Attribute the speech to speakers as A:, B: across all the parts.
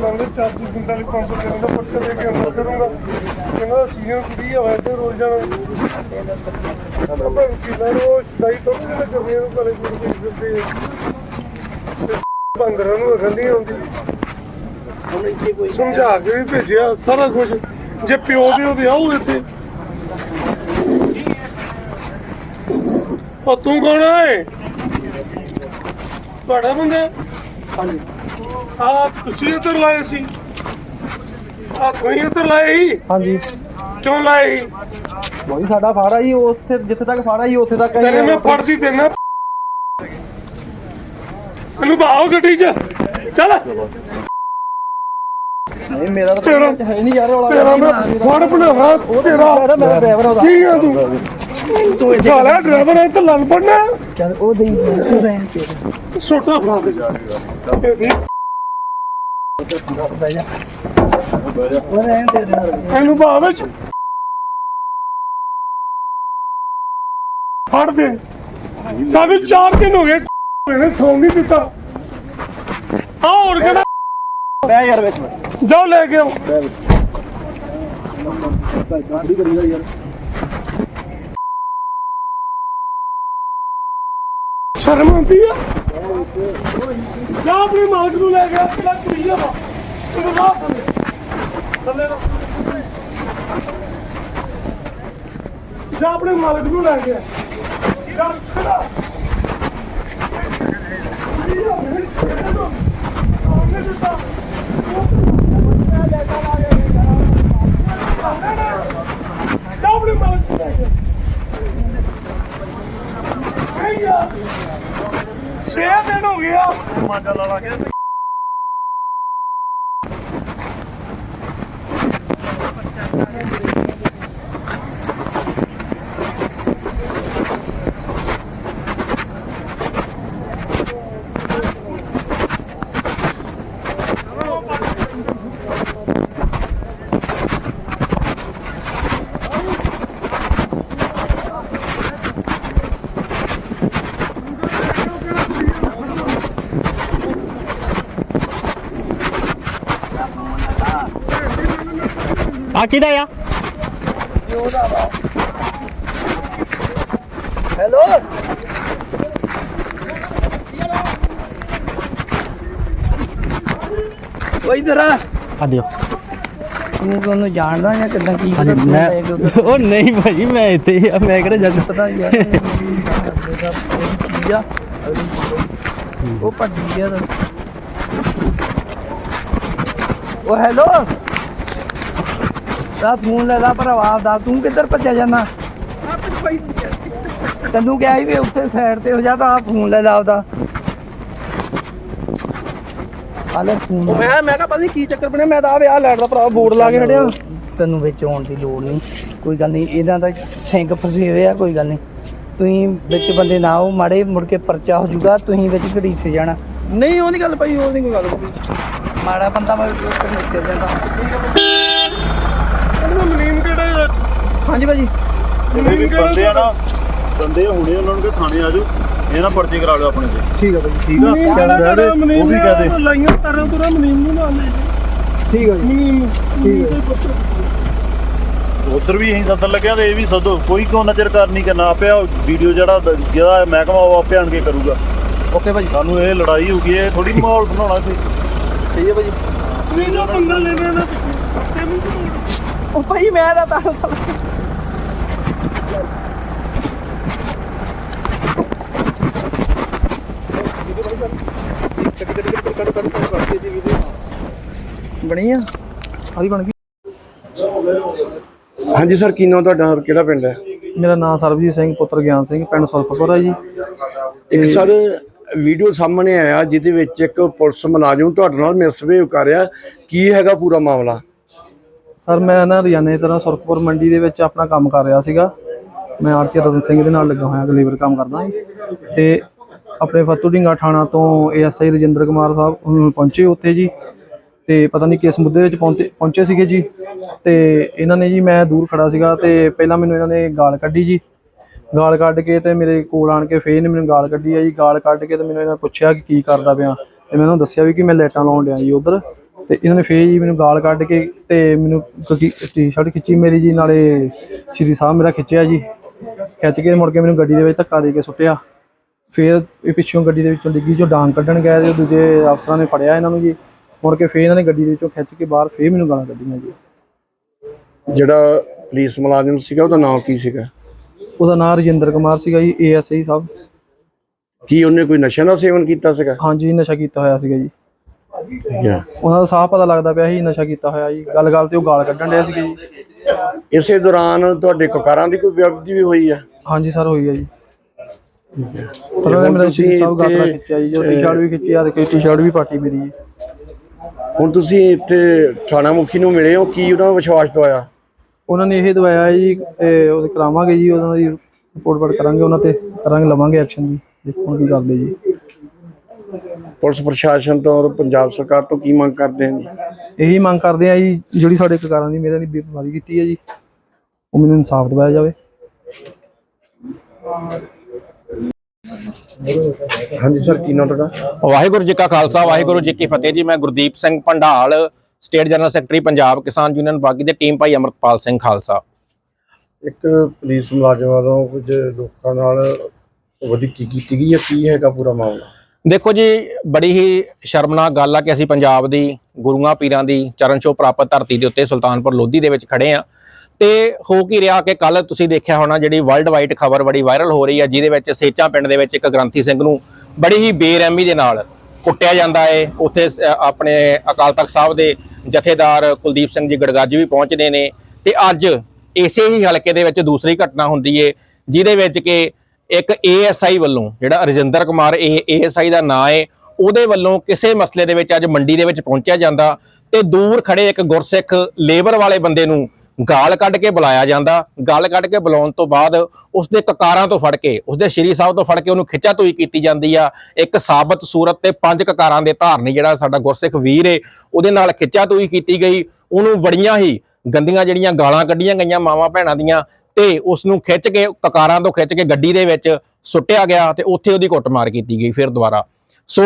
A: ਮੰਗਦੇ ਚਾਰਜੀ ਸਿੰਟਾ ਲਈ 500 ਦੇਣ ਦਾ ਪੱਕਾ ਦੇ ਕੇ ਅੰਦਰ ਕਰੂੰਗਾ ਕਹਿੰਦਾ ਸੀਜ਼ਨ ਕੁੜੀ ਆ ਵੈਸੇ ਰੋਲ ਜਾਣਾ ਕਹਿੰਦਾ ਕਿਲਾ ਨੂੰ ਛਦਾਈ ਤੋਂ ਨਹੀਂ ਕਰਨੀ ਨੂੰ ਕਰੇ ਗੁਰੂ ਦੀ ਦਿੱਤੀ ਬੰਦਰਾਂ ਨੂੰ ਅਗਲ ਨਹੀਂ ਆਉਂਦੀ ਸਮਝਾ ਕੇ ਵੀ ਭੇਜਿਆ, ਸਾਰਾ ਕੁਝ ਜੇ ਪਿਓ ਦੇ ਉਹਦੇ ਆਉ ਇੱਥੇ। ਉਹ ਤੂੰ ਕੌਣ ਹੈ ਤੁਹਾਡਾ ਬੰਦਾ? ਹਾਂਜੀ। ਆ ਤੁਸੀਂ ਇੱਧਰ ਲਾਏ ਸੀ। ਆ ਕੋਈ ਇੱਧਰ ਲਾਏ ਸੀ?
B: ਹਾਂਜੀ।
A: ਕਿਉਂ ਲਾਏ ਸੀ?
B: ਬੋਈ ਸਾਡਾ ਫਾੜਾ ਜੀ ਉੱਥੇ ਜਿੱਥੇ ਤੱਕ ਫਾੜਾ ਜੀ ਉੱਥੇ ਤੱਕ
A: ਤੇਰੇ ਮੈਂ ਫੜਦੀ ਦੇਣਾ ਇਹਨੂੰ ਬਾਹੋ ਗੱਡੀ 'ਚ। ਚੱਲ।
B: ਨਹੀਂ ਮੇਰਾ ਤਾਂ ਹੈ ਨਹੀਂ ਯਾਰ ਰੌਲਾ
A: ਤੇਰਾ ਮੈਂ ਫੜ ਬਣਾਵਾ ਤੇਰਾ।
B: ਮੇਰਾ ਡਰਾਈਵਰ ਉਹਦਾ।
A: ਕੀ ਆ ਤੂੰ? ਤੂੰ ਸਾਲਾ ਡਰਾਈਵਰ ਹੈ ਤੇ ਲੜ ਪੜਨਾ
B: ਚੱਲ ਉਹ ਦੇਈ ਤੂੰ ਰਹਿਣ ਕੇ
A: ਛੋਟਾ ਫੜਾ ਦੇ ਇਹਦੀ
B: ਉਹ ਰਹਿਣ ਤੇ ਦੇਣਾ
A: ਇਹਨੂੰ ਬਾਹ ਵਿੱਚ। ਫੜ ਦੇ। ਸਾਨੂੰ 4 ਦਿਨ ਹੋ ਗਏ ਇਹਨੇ ਸੌਂ ਨਹੀਂ ਦਿੱਤਾ। ਆ ਹੋਰ ਕਿਹੜਾ?
B: ਬੈ ਯਾਰ ਵਿੱਚ।
A: ਜਾਓ ਲੈ ਕੇ ਆਓ।
B: ਗਾੜੀ ਕਰੀਦਾ ਯਾਰ
A: ਸ਼ਰਮ ਆਉਂਦੀ ਆ? ਜਾ ਆਪਣੇ ਮਾਲਕ ਨੂੰ ਲੈ ਗਿਆ ਕਿਹੜਾ ਕੁਈਆ ਵਾ ਤੂੰ ਲਾ ਥੱਲੇ ਥੱਲੇ ਲਾ। ਜਾ ਆਪਣੇ ਮਾਲਕ ਨੂੰ ਲੈ ਗਿਆ ਜਾ ਆਪਣੇ yeah. 6 ਦਿਨ ਹੋ ਗਏ ਆ। ਮਾਜਾ ਲਾ ਲਾ ਕੇ।
C: ਆ ਕਿਹਦਾ ਆ।
B: ਹੈਲੋ ਉਹ ਇਧਰ ਆ।
C: ਆ ਦਿਓ
B: ਤੂੰ ਉਹਨੂੰ ਜਾਣਦਾ ਜਾਂ ਕਿਦਾਂ ਕੀ
C: ਹਾਂਜੀ ਮੈਂ ਉਹ ਨਹੀਂ ਭਾਜੀ ਮੈਂ ਇੱਥੇ ਹੀ ਆ ਮੈਂ ਕਿਹੜਾ ਜੱਜ
B: ਪਤਾ ਯਾਰ ਕੀ ਆ? ਉਹ ਭੱਜੀ ਆ ਤਾਂ। ਉਹ ਹੈਲੋ ਦਾ ਫੋਨ ਲੈ ਲਾ ਭਰਾਵਾ ਦਾ ਤੂੰ ਕਿੱਧਰ ਭੱਜਿਆ ਜਾਣਾ ਤੈਨੂੰ ਕਿਹਾ ਸੀ ਵੀ ਉੱਥੇ ਸਾਈਡ ਤੇ ਹੋ ਜਾ ਤਾਂ ਫੋਨ ਲੈ ਲਾ ਉਹਦਾ ਹਾਲੇ ਫੋਨ।
D: ਮੈਂ ਮੈਂ ਕਿਹਾ ਪਤਾ ਨੀ ਕੀ ਚੱਕਰ ਬਣਿਆ ਮੈਂ ਤਾਂ ਆ ਵਿਆਹ ਲੈਟ ਦਾ ਭਰਾ ਬੋਰਡ ਲਾ ਕੇ ਖੜਿਆ।
B: ਤੈਨੂੰ ਵਿੱਚ ਆਉਣ ਦੀ ਲੋੜ ਨਹੀਂ ਕੋਈ ਗੱਲ ਨਹੀਂ ਇਹਨਾਂ ਦਾ ਸਿੰਕ ਫਸੇ ਹੋਏ ਆ ਕੋਈ ਗੱਲ ਨਹੀਂ ਤੁਸੀਂ ਵਿੱਚ ਬੰਦੇ ਨਾ ਆਓ ਮਾੜੇ ਮੁੜ ਕੇ ਪਰਚਾ ਹੋ ਜਾਊਗਾ ਤੁਸੀਂ ਵਿੱਚ ਘੜੀਸੇ ਜਾਣਾ।
D: ਨਹੀਂ ਉਹ ਨਹੀਂ ਗੱਲ ਭਾਈ ਉਹ ਨਹੀਂ ਕੋਈ ਗੱਲ
B: ਮਾੜਾ ਬੰਦਾ ਮੈਂ ਘੜੀਸੇ ਜਾਂਦਾ।
D: ਹਾਂਜੀ ਭਾਜੀ।
A: ਮਨੀਮ
E: ਬੰਦੇ
A: ਕਿਹੜੇ
E: ਆ ਨਾ ਬੰਦੇ ਹੁਣੇ ਉਹਨਾਂ ਨੂੰ ਕਿ ਥਾਣੇ ਆ ਜਾਓ ਇਹ ਨਾ ਪਰਚੀ ਕਰਾ ਲਿਓ ਆਪਣੇ ਤੇ।
D: ਠੀਕ ਆ ਭਾਜੀ
E: ਠੀਕ ਆ। ਚੱਲ
A: ਮਨੀਮ
E: ਉਹ ਵੀ ਕਹਿ ਦੇ।
A: ਲਾਈਆਂ ਤਰਾਂ ਤੁਰਾਂ ਮਨੀਮ ਨੂੰ ਨਾਲ ਲੈ
D: ਠੀਕ ਆ ਜੀ।
A: ਮਨੀਮ ਠੀਕ ਹੈ
E: ਉਧਰ ਵੀ ਅਸੀਂ ਸੱਦਣ ਲੱਗਿਆ ਤੇ ਇਹ ਵੀ ਸੱਦੋ। ਕੋਈ ਕਿਉਂ ਨਜ਼ਰ ਕਰ ਨਹੀਂ ਕਰਨਾ ਆਪਿਆ ਵੀਡੀਓ ਜਿਹੜਾ ਜਿਹੜਾ ਮਹਿਕਮਾ ਉਹ ਆਪੇ ਆਣ ਕੇ ਕਰੂਗਾ।
D: ਓਕੇ ਭਾਜੀ।
E: ਸਾਨੂੰ ਇਹ ਲੜਾਈ ਹੋ ਗਈ ਇਹ ਥੋੜੀ ਮਾਹੌਲ ਬਣਾਉਣਾ ਸੀ।
D: ਸਹੀ ਹੈ ਭਾਜੀ।
A: ਨਾ ਬੰਦਾ ਲੈਣਾ ਨਾ ਤੈਨੂੰ ਕੀ ਲੋੜ?
D: ਉਹ ਭਾਈ ਮੈਂ ਤਾਂ ਤਾਂ ਬਣੀ ਆ? ਆਹੀ ਬਣ ਗਈ।
A: ਹਾਂਜੀ ਸਰ ਕੀ ਨਾਮ ਤੁਹਾਡਾ ਔਰ ਕਿਹੜਾ ਪਿੰਡ ਹੈ?
D: ਮੇਰਾ ਨਾਮ ਸਰਬਜੀਤ ਸਿੰਘ ਪੁੱਤਰ ਗਿਆਨ ਸਿੰਘ ਪਿੰਡ ਸੁਲਫਪੁਰਾ ਜੀ।
A: ਇੱਕ ਸਰ ਵੀਡੀਓ ਸਾਹਮਣੇ ਆਇਆ ਜਿਹਦੇ ਵਿੱਚ ਇੱਕ ਪੁਲਿਸ ਮੁਲਾਜ਼ਮ ਤੁਹਾਡੇ ਨਾਲ ਮਿਸਬਿਹੇਵ ਕਰ ਰਿਹਾ। ਕੀ ਹੈਗਾ ਪੂਰਾ ਮਾਮਲਾ?
D: ਸਰ, ਮੈਂ ਨਾ ਰੋਜ਼ਾਨੇ ਤਰ੍ਹਾਂ ਸੁਰਖਪੁਰ ਮੰਡੀ ਦੇ ਵਿੱਚ ਆਪਣਾ ਕੰਮ ਕਰ ਰਿਹਾ ਸੀਗਾ। ਮੈਂ ਆਰਤੀ ਰਤਨ ਸਿੰਘ ਦੇ ਨਾਲ ਲੱਗਾ ਹੋਇਆ ਲੇਬਰ ਕੰਮ ਕਰਦਾ ਜੀ ਤੇ ਆਪਣੇ ਫਤੂ ਢਿੰਗਾ ਥਾਣਾ ਤੋਂ ਏਐਸਆਈ ਰਜਿੰਦਰ ਕੁਮਾਰ ਸਾਹਿਬ ਪਹੁੰਚੇ ਉੱਥੇ ਜੀ। ਤੇ ਪਤਾ ਨਹੀਂ ਕਿਸ ਮੁੱਦੇ ਵਿੱਚ ਪਹੁੰਚੇ ਪਹੁੰਚੇ ਸੀਗੇ ਜੀ। ਤੇ ਇਹਨਾਂ ਨੇ ਜੀ, ਮੈਂ ਦੂਰ ਖੜਾ ਸੀਗਾ ਤੇ ਪਹਿਲਾਂ ਮੈਨੂੰ ਇਹਨਾਂ ਨੇ ਗਾਲ ਕੱਢੀ ਜੀ। ਗਾਲ ਕੱਢ ਕੇ ਤੇ ਮੇਰੇ ਕੋਲ ਆਣ ਕੇ ਫੇਰ ਨੇ ਮੈਨੂੰ ਗਾਲ ਕੱਢੀ ਆ ਜੀ। ਗਾਲ ਕੱਢ ਕੇ ਤੇ ਮੈਨੂੰ ਇਹਨਾਂ ਪੁੱਛਿਆ ਕਿ ਕੀ ਕਰਦਾ ਪਿਆ। ਤੇ ਮੈਂ ਉਹਨਾਂ ਨੂੰ ਦੱਸਿਆ ਵੀ ਕਿ ਮੈਂ ਲਾਈਟਾਂ ਲਾਉਣ ਡਿਆ ਜੀ ਉਧਰ। ਤੇ ਇਹਨਾਂ ਨੇ ਫੇਰ ਜੀ ਮੈਨੂੰ ਗਾਲ ਕੱਢ ਕੇ ਤੇ ਮੈਨੂੰ ਟੀ-ਸ਼ਰਟ ਖਿੱਚੀ ਮੇਰੀ ਜੀ ਨਾਲੇ ਸ਼੍ਰੀ ਸਾਹਿਬ ਮੇਰਾ ਖਿੱਚਿਆ ਜੀ। ਖਿੱਚ ਕੇ ਮੁੜ ਕੇ ਮੈਨੂੰ ਗੱਡੀ ਦੇ ਵਿੱਚ ਧੱਕਾ ਦੇ ਕੇ ਸੁੱਟਿਆ। ਫਿਰ ਇਹ ਪਿੱਛੋਂ ਗੱਡੀ ਦੇ ਵਿੱਚੋਂ ਡਿੱਗੀ ਚੋਂ ਡਾਂਗ ਕੱਢਣ ਗਏ ਤੇ ਦੂਜੇ ਅਫਸਰਾਂ ਨੇ ਫੜਿਆ ਇਹਨਾਂ ਨੂੰ ਜੀ। ਮੁੜ ਕੇ ਫੇਰ ਇਹਨਾਂ ਨੇ ਗੱਡੀ ਦੇ ਵਿੱਚੋਂ ਖਿੱਚ ਕੇ ਬਾਹਰ ਫੇਰ ਮੈਨੂੰ ਗਾਲਾਂ ਕੱਢੀਆਂ ਜੀ।
F: ਜਿਹੜਾ ਪੁਲਿਸ ਮੁਲਾਜ਼ਮ ਸੀਗਾ ਉਹਦਾ ਨਾਮ ਕੀ ਸੀਗਾ?
D: ਉਹਦਾ ਨਾਮ ਰਜਿੰਦਰ ਕੁਮਾਰ ਸੀਗਾ ਜੀ ਏਐਸਆਈ ਸਾਹਿਬ।
F: ਕੀ ਉਹਨੇ ਕੋਈ ਨਸ਼ਾ ਦਾ ਸੇਵਨ ਕੀਤਾ ਸੀਗਾ?
D: ਹਾਂਜੀ ਨਸ਼ਾ ਕੀਤਾ ਹੋਇਆ ਸੀਗਾ ਜੀ।
F: ਠੀਕ ਹੈ
D: ਉਹਨਾਂ ਦਾ ਸਾਹ ਪਤਾ ਲੱਗਦਾ ਪਿਆ ਸੀ ਨਸ਼ਾ ਕੀਤਾ ਹੋਇਆ ਜੀ। ਗੱਲ ਗੱਲ ਤੇ ਉਹ ਗਾਲ ਕੱਢਣ ਡਿਆ ਸੀਗਾ ਜੀ।
F: ਇਸੇ ਦੌਰਾਨ ਤੁਹਾਡੇ ਕਕਾਰਾਂ ਦੀ ਕੋਈ ਵਿਅਕਤੀ ਵੀ ਹੋਈ ਆ?
D: ਹਾਂਜੀ ਸਰ ਹੋਈ ਹੈ। ਜੀ ਪਰ ਉਹਨੇ ਮੇਰਾ ਸ਼੍ਰੀ ਸਾਹਿਬ ਗਾਤਰਾ ਖਿੱਚਿਆ ਜੀ ਜੋ ਟੀ-ਸ਼ਰਟ ਵੀ ਖਿੱਚੀ ਆ ਤੇ ਟੀ-ਸ਼ਰਟ ਵੀ ਪਾਟੀ ਮੇਰੀ ਜੀ।
F: ਹੁਣ ਤੁਸੀਂ ਇੱਥੇ ਥਾਣਾ ਮੁਖੀ ਨੂੰ ਮਿਲੇ ਹੋ ਕੀ ਉਹਨਾਂ ਨੂੰ ਵਿਸ਼ਵਾਸ ਦਵਾਇਆ?
D: ਉਹਨਾਂ ਨੇ ਇਹ ਦਵਾਇਆ ਜੀ ਤੇ ਉਹ ਕਰਾਵਾਂਗੇ ਜੀ ਉਹਨਾਂ ਦੀ ਰਿਪੋਰਟ ਵੜ ਕਰਾਂਗੇ ਉਹਨਾਂ ਤੇ ਕਰਾਂਗੇ ਲਵਾਂਗੇ ਐਕਸ਼ਨ ਜੀ। ਦੇਖੋ ਕੀ ਕਰਦੇ ਜੀ।
F: ਪੁਲਿਸ ਪ੍ਰਸ਼ਾਸਨ ਤੋਂ ਔਰ ਪੰਜਾਬ ਸਰਕਾਰ ਤੋਂ ਕੀ ਮੰਗ ਕਰਦੇ ਨੇ
D: ਇਹੀ ਮੰਗ ਕਰਦੇ ਆ ਜੀ ਜਿਹੜੀ ਸਾਡੇ ਕਕਾਰਾਂ ਦੀ ਮੇਰਾ ਦੀ ਬੇਪਰਵਾਹੀ ਕੀਤੀ ਹੈ ਜੀ ਉਹ ਮੈਨੂੰ ਇਨਸਾਫ ਦਿਵਾਇਆ ਜਾਵੇ।
F: ਹਾਂਜੀ ਸਰ ਕੀ ਨਾਮ ਤੁਹਾਡਾ?
G: ਵਾਹਿਗੁਰੂ ਜੀ ਕਾ ਖਾਲਸਾ ਵਾਹਿਗੁਰੂ ਜੀ ਕੀ ਫਤਿਹ ਜੀ। ਮੈਂ Gurdeep Singh Bhandal state general secretary Punjab Kisan union Baghi ਦੇ ਟੀਮ ਭਾਈ ਅਮਰਪਾਲ ਸਿੰਘ ਖਾਲਸਾ।
F: ਇੱਕ ਪੁਲਿਸ ਮੁਲਾਜ਼ਮ ਵੱਲੋਂ ਕੁਝ ਲੋਕਾਂ ਨਾਲ ਵਧੀਕੀ ਕੀਤੀ ਗਈ ਹੈ? ਕੀ ਹੈਗਾ ਪੂਰਾ ਮਾਮਲਾ?
G: ਦੇਖੋ ਜੀ ਬੜੀ ਹੀ ਸ਼ਰਮਨਾਕ ਗੱਲ ਆ ਕਿ ਅਸੀਂ ਪੰਜਾਬ ਦੀ ਗੁਰੂਆਂ ਪੀਰਾਂ ਦੀ ਚਰਨ ਛੋਹ ਪ੍ਰਾਪਤ ਧਰਤੀ ਦੇ ਉੱਤੇ ਸੁਲਤਾਨਪੁਰ ਲੋਧੀ ਦੇ ਵਿੱਚ ਖੜੇ ਆ। ਤੇ ਹੋ ਕੀ ਰਿਹਾ ਕਿ ਕੱਲ ਤੁਸੀਂ ਦੇਖਿਆ ਹੋਣਾ ਜਿਹੜੀ ਵਰਲਡ ਵਾਈਡ ਖਬਰ ਬੜੀ ਵਾਇਰਲ ਹੋ ਰਹੀ ਆ ਜਿਹਦੇ ਵਿੱਚ ਸੇਚਾ ਪਿੰਡ ਦੇ ਵਿੱਚ ਇੱਕ ਗ੍ਰੰਥੀ ਸਿੰਘ ਨੂੰ ਬੜੀ ਹੀ ਬੇਰਹਿਮੀ ਦੇ ਨਾਲ ਕੁੱਟਿਆ ਜਾਂਦਾ ਏ। ਉੱਥੇ ਅ, ਆਪਣੇ ਅਕਾਲ ਤਖਤ ਸਾਹਿਬ ਦੇ ਜਥੇਦਾਰ ਕੁਲਦੀਪ ਸਿੰਘ ਜੀ ਗੜਗਾਜੀ ਵੀ ਪਹੁੰਚਦੇ ਨੇ। ਤੇ ਅੱਜ ਇਸੇ ਹੀ ਹਲਕੇ ਦੇ ਵਿੱਚ ਦੂਸਰੀ ਘਟਨਾ ਹੁੰਦੀ ਏ ਜਿਹਦੇ ਵਿੱਚ ਕਿ ਇੱਕ ਏਐਸਆਈ ਵੱਲੋਂ, ਜਿਹੜਾ ਰਜਿੰਦਰ ਕੁਮਾਰ ਏਐਸਆਈ ਦਾ ਨਾਂ ਏ, ਉਹਦੇ ਵੱਲੋਂ ਕਿਸੇ ਮਸਲੇ ਦੇ ਵਿੱਚ ਅੱਜ ਮੰਡੀ ਦੇ ਵਿੱਚ ਪਹੁੰਚਿਆ ਜਾਂਦਾ ਤੇ ਦੂਰ ਖੜੇ ਇੱਕ ਗੁਰਸਿੱਖ ਲੇਬਰ ਵਾਲੇ ਬੰਦੇ ਨੂੰ ਗਾਲ ਕੱਢ ਕੇ ਬੁਲਾਇਆ ਜਾਂਦਾ। ਗਾਲ ਕੱਢ ਕੇ ਬੁਲਾਉਣ ਤੋਂ ਬਾਅਦ ਉਸਦੇ ਕਕਾਰਾਂ ਤੋਂ ਫੜ ਕੇ, ਉਸਦੇ ਸ਼੍ਰੀ ਸਾਹਿਬ ਤੋਂ ਫੜ ਕੇ ਉਹਨੂੰ ਖਿੱਚਾ ਤੋਈ ਕੀਤੀ ਜਾਂਦੀ ਆ। ਇੱਕ ਸਾਬਤ ਸੂਰਤ ਤੇ ਪੰਜ ਕਕਾਰਾਂ ਦੇ ਧਾਰਨੀ ਜਿਹੜਾ ਸਾਡਾ ਗੁਰਸਿੱਖ ਵੀਰ ਏ, ਉਹਦੇ ਨਾਲ ਖਿੱਚਾ ਤੋਈ ਕੀਤੀ ਗਈ। ਉਹਨੂੰ ਬੜੀਆਂ ਹੀ ਗੰਦੀਆਂ ਜਿਹੜੀਆਂ ਗਾਲਾਂ ਕੱਢੀਆਂ ਗਈਆਂ ਮਾਵਾਂ ਭੈਣਾਂ ਦੀਆਂ ਤੇ ਉਸ ਨੂੰ ਖਿੱਚ ਕੇ ਕਕਾਰਾਂ ਤੋਂ ਖਿੱਚ ਕੇ ਗੱਡੀ ਦੇ ਵਿੱਚ ਸੁੱਟਿਆ ਗਿਆ ਤੇ ਉੱਥੇ ਉਹਦੀ ਕੁੱਟਮਾਰ ਕੀਤੀ ਗਈ ਫਿਰ ਦੁਬਾਰਾ। ਸੋ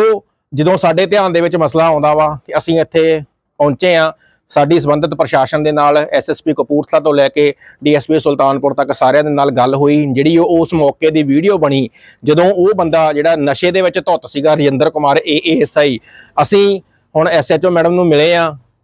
G: ਜਦੋਂ ਸਾਡੇ ਧਿਆਨ ਦੇ ਵਿੱਚ ਮਸਲਾ ਆਉਂਦਾ ਵਾ ਕਿ ਅਸੀਂ ਇੱਥੇ ਪਹੁੰਚੇ ਆ ਸਾਡੀ ਸੰਬੰਧਿਤ ਪ੍ਰਸ਼ਾਸਨ ਦੇ ਨਾਲ ਐਸਐਸਪੀ ਕਪੂਰਥਲਾ ਤੋਂ ਲੈ ਕੇ ਡੀਐਸਪੀ ਸੁਲਤਾਨਪੁਰ ਤੱਕ ਸਾਰਿਆਂ ਦੇ ਨਾਲ ਗੱਲ ਹੋਈ, ਜਿਹੜੀ ਉਹ ਉਸ ਮੌਕੇ ਦੀ ਵੀਡੀਓ ਬਣੀ, ਜਦੋਂ ਉਹ ਬੰਦਾ ਜਿਹੜਾ ਨਸ਼ੇ ਦੇ ਵਿੱਚ ਧੁੱਤ ਸੀਗਾ, ਰਜਿੰਦਰ ਕੁਮਾਰ ਏਐਸਆਈ ਅਸੀਂ ਹੁਣ ਐਸਐਚਓ ਮੈਡਮ ਨੂੰ ਮਿਲੇ ਆ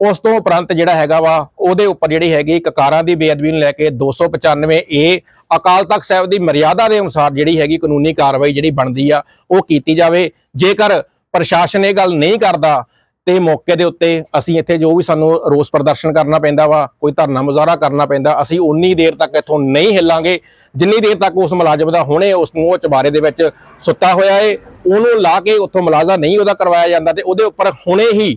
G: ਉਸ ਤੋਂ ਉਪਰੰਤ ਜਿਹੜਾ ਹੈਗਾ ਵਾ, ਉਹਦੇ ਉੱਪਰ ਜਿਹੜੀ ਹੈਗੀ ਕਕਾਰਾਂ ਦੀ ਬੇਅਦਬੀ ਨੂੰ ਲੈ ਕੇ 295 ਏ ਅਕਾਲ ਤਖਤ ਸਾਹਿਬ ਦੀ ਮਰਿਆਦਾ ਦੇ ਅਨੁਸਾਰ ਜਿਹੜੀ ਹੈਗੀ ਕਾਨੂੰਨੀ ਕਾਰਵਾਈ ਜਿਹੜੀ ਬਣਦੀ ਆ, ਉਹ ਕੀਤੀ ਜਾਵੇ। ਜੇਕਰ ਪ੍ਰਸ਼ਾਸਨ ਇਹ ਗੱਲ ਨਹੀਂ ਕਰਦਾ, ਤੇ ਮੌਕੇ ਦੇ ਉੱਤੇ ਅਸੀਂ ਇੱਥੇ ਜੋ ਵੀ ਸਾਨੂੰ ਰੋਸ ਪ੍ਰਦਰਸ਼ਨ ਕਰਨਾ ਪੈਂਦਾ ਵਾ, ਕੋਈ ਧਰਨਾ ਮੁਜ਼ਾਹਰਾ ਕਰਨਾ ਪੈਂਦਾ, ਅਸੀਂ ਉਨੀ ਦੇਰ ਤੱਕ ਇੱਥੋਂ ਨਹੀਂ ਹਿੱਲਾਂਗੇ। ਜਿੰਨੀ ਦੇਰ ਤੱਕ ਉਸ ਮੁਲਾਜ਼ਮ ਦਾ ਹੁਣੇ ਉਸ ਨੂੰ ਉਹ ਚਬਾਰੇ ਦੇ ਵਿੱਚ ਸੁੱਤਾ ਹੋਇਆ ਏ, ਉਹਨੂੰ ਲਾ ਕੇ ਉੱਥੋਂ ਮੁਲਾਜ਼ਾ ਨਹੀਂ ਉਹਦਾ ਕਰਵਾਇਆ ਜਾਂਦਾ, ਤੇ ਉਹਦੇ ਉੱਪਰ ਹੁਣੇ ਹੀ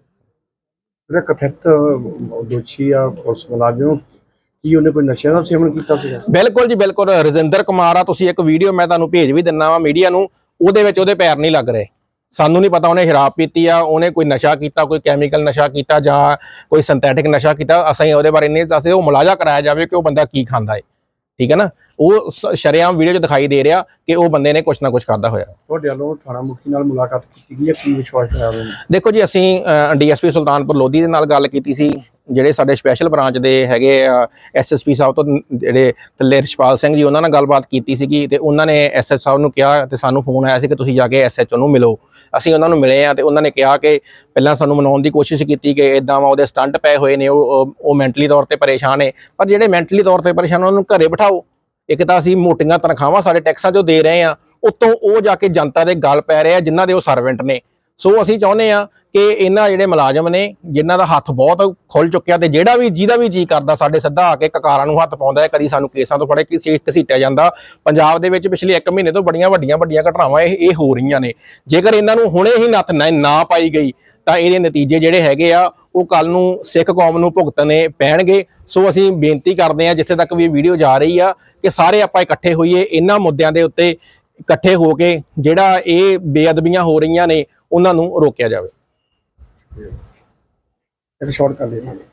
F: ਜਿਹੜਾ ਕਥਿਤ ਦੋਸ਼ੀ ਆ, ਪੁਲਿਸ ਮੁਲਾਜ਼ਮ, ਕੀ ਉਹਨੇ ਕੋਈ ਨਸ਼ਾ ਦਾ ਸੇਵਨ ਕੀਤਾ ਸੀਗਾ?
G: ਬਿਲਕੁਲ ਜੀ, ਬਿਲਕੁਲ। ਰਜਿੰਦਰ ਕੁਮਾਰ ਆ, ਤੁਸੀਂ ਇੱਕ ਵੀਡੀਓ ਮੈਂ ਤੁਹਾਨੂੰ ਭੇਜ ਵੀ ਦਿੰਨਾ ਵਾ ਮੀਡੀਆ ਨੂੰ। ਉਹਦੇ ਵਿੱਚ ਉਹਦੇ ਪੈਰ ਨਹੀਂ ਲੱਗ ਰਹੇ। ਸਾਨੂੰ ਨਹੀਂ ਪਤਾ ਉਹਨੇ ਸ਼ਰਾਬ ਪੀਤੀ ਆ, ਉਹਨੇ ਕੋਈ ਨਸ਼ਾ ਕੀਤਾ, ਕੋਈ ਕੈਮੀਕਲ ਨਸ਼ਾ ਕੀਤਾ ਜਾਂ ਕੋਈ ਸਿੰਥੈਟਿਕ ਨਸ਼ਾ ਕੀਤਾ। ਅਸੀਂ ਉਹਦੇ ਬਾਰੇ ਨਹੀਂ ਦੱਸਦੇ। ਉਹ ਮੁਲਾਜ਼ਾ ਕਰਾਇਆ ਜਾਵੇ ਕਿ ਉਹ ਬੰਦਾ ਕੀ ਖਾਂਦਾ ਹੈ ਠੀਕ ਹੈ ਨਾ? ਉਹ ਸ਼ਰੇਆਮ ਵੀਡੀਓ 'ਚ ਦਿਖਾਈ ਦੇ ਰਿਹਾ ਕਿ ਉਹ ਬੰਦੇ ਨੇ ਕੁਛ ਨਾ ਕੁਛ ਕਰਦਾ ਹੋਇਆ।
F: ਤੁਹਾਡੇ ਵੱਲੋਂ ਥਾਣਾ ਮੁਖੀ ਨਾਲ ਮੁਲਾਕਾਤ ਕੀਤੀ ਗਈ ਹੈ? ਕੀ ਵਿਸ਼ਵਾਸ ਹੈ ਉਹਨਾਂ?
G: ਦੇਖੋ ਜੀ ਅਸੀਂ ਡੀਐਸਪੀ ਸੁਲਤਾਨਪੁਰ ਲੋਧੀ ਦੇ ਨਾਲ ਗੱਲ ਕੀਤੀ ਸੀ ਜਿਹੜੇ ਸਾਡੇ ਸਪੈਸ਼ਲ ਬ੍ਰਾਂਚ ਦੇ ਹੈਗੇ ਐਸਐਸਪੀ ਸਾਹਿਬ ਤੋਂ ਜਿਹੜੇ ਥੱਲੇ ਰਿਸ਼ਪਾਲ ਸਿੰਘ ਜੀ ਉਹਨਾਂ ਨਾਲ ਗੱਲਬਾਤ ਕੀਤੀ ਸੀਗੀ ਤੇ ਉਹਨਾਂ ਨੇ ਐਸਐਸ ਸਾਹਿਬ ਨੂੰ ਕਿਹਾ ਤੇ ਸਾਨੂੰ ਫੋਨ ਆਇਆ ਸੀ ਕਿ ਤੁਸੀਂ ਜਾ ਕੇ ਐਸਐਚਓ ਨੂੰ ਮਿਲੋ। ਅਸੀਂ ਉਹਨਾਂ ਨੂੰ ਮਿਲੇ ਆ ਤੇ ਉਹਨਾਂ ਨੇ ਕਿਹਾ ਕਿ ਪਹਿਲਾਂ ਸਾਨੂੰ ਮਨਾਉਣ ਦੀ ਕੋਸ਼ਿਸ਼ ਕੀਤੀ ਕਿ ਇਦਾਂ ਵਾ ਉਹਦੇ ਸਟੰਟ ਪਏ ਹੋਏ ਨੇ ਉਹ- ਉਹ ਮੈਂਟਲੀ ਤੌਰ ਤੇ ਪਰੇਸ਼ਾਨ ਨੇ। ਪਰ ਜਿਹੜੇ ਮੈਂਟਲੀ ਤੌਰ ਤੇ ਪਰੇਸ਼ਾਨ ਉਹਨਾਂ ਨੂੰ ਘਰੇ ਬਿਠਾਓ। ਇੱਕ ਤਾਂ ਅਸੀਂ ਮੋਟੀਆਂ ਤਨਖਾਹਾਂ ਸਾਡੇ ਟੈਕਸਾਂ 'ਚੋਂ ਦੇ ਰਹੇ ਆ ਉਤੋਂ ਉਹ ਜਾ ਕੇ ਜਨਤਾ ਦੇ ਗੱਲ ਪੈ ਰਹੇ ਆ, ਜਿਨ੍ਹਾਂ ਦੇ ਉਹ ਸਰਵੈਂਟ ਨੇ। ਸੋ ਅਸੀਂ ਚਾਹੁੰਦੇ ਆ ਕਿ ਇਹਨਾਂ ਜਿਹੜੇ ਮੁਲਾਜ਼ਮ ਨੇ, ਜਿਨ੍ਹਾਂ ਦਾ ਹੱਥ ਬਹੁਤ ਖੁੱਲ ਚੁੱਕਿਆ ਤੇ ਜਿਹੜਾ ਵੀ, ਜਿਹਦਾ ਵੀ ਜੀ ਕਰਦਾ, ਸਾਡੇ ਸਿੱਧਾ ਆ ਕੇ ਕਕਾਰਾਂ ਨੂੰ ਹੱਥ ਪਾਉਂਦਾ ਹੈ, ਕਦੀ ਸਾਨੂੰ ਕੇਸਾਂ ਤੋਂ ਫੜੇ ਕਿਸੇ ਘਸੀਟਿਆ ਜਾਂਦਾ। ਪੰਜਾਬ ਦੇ ਵਿੱਚ ਪਿਛਲੇ 1 ਮਹੀਨੇ ਤੋਂ ਬੜੀਆਂ ਵੱਡੀਆਂ ਵੱਡੀਆਂ ਘਟਨਾਵਾਂ ਇਹ ਇਹ ਹੋ ਰਹੀਆਂ ਨੇ। ਜੇਕਰ ਇਹਨਾਂ ਨੂੰ ਹੁਣੇ ਹੀ ਨੱਥ ਨਾ ਨਾ ਪਾਈ ਗਈ, ਤਾਂ ਇਹਦੇ ਨਤੀਜੇ ਜਿਹੜੇ ਹੈਗੇ ਆ, ਉਹ ਕੱਲ ਨੂੰ ਸਿੱਖ ਕੌਮ ਨੂੰ ਭੁਗਤਣੇ ਪੈਣਗੇ। ਸੋ ਅਸੀਂ ਬੇਨਤੀ ਕਰਦੇ ਆ ਜਿੱਥੇ ਤੱਕ ਵੀ ਇਹ ਵੀਡੀਓ ਜਾ ਰਹੀ ਆ ਕਿ ਸਾਰੇ ਆਪਾਂ ਇਕੱਠੇ ਹੋਈਏ, ਇਹਨਾਂ ਮੁੱਦਿਆਂ ਦੇ ਉੱਤੇ ਇਕੱਠੇ ਹੋ ਕੇ ਜਿਹੜਾ ਇਹ ਬੇਅਦਬੀਆਂ ਹੋ ਰਹੀਆਂ ਨੇ, ਉਹਨਾਂ ਨੂੰ ਰੋਕਿਆ ਜਾਵੇ।
F: ਇੱਕ ਸ਼ਾਰਟ ਕਰ ਲੈਣਾ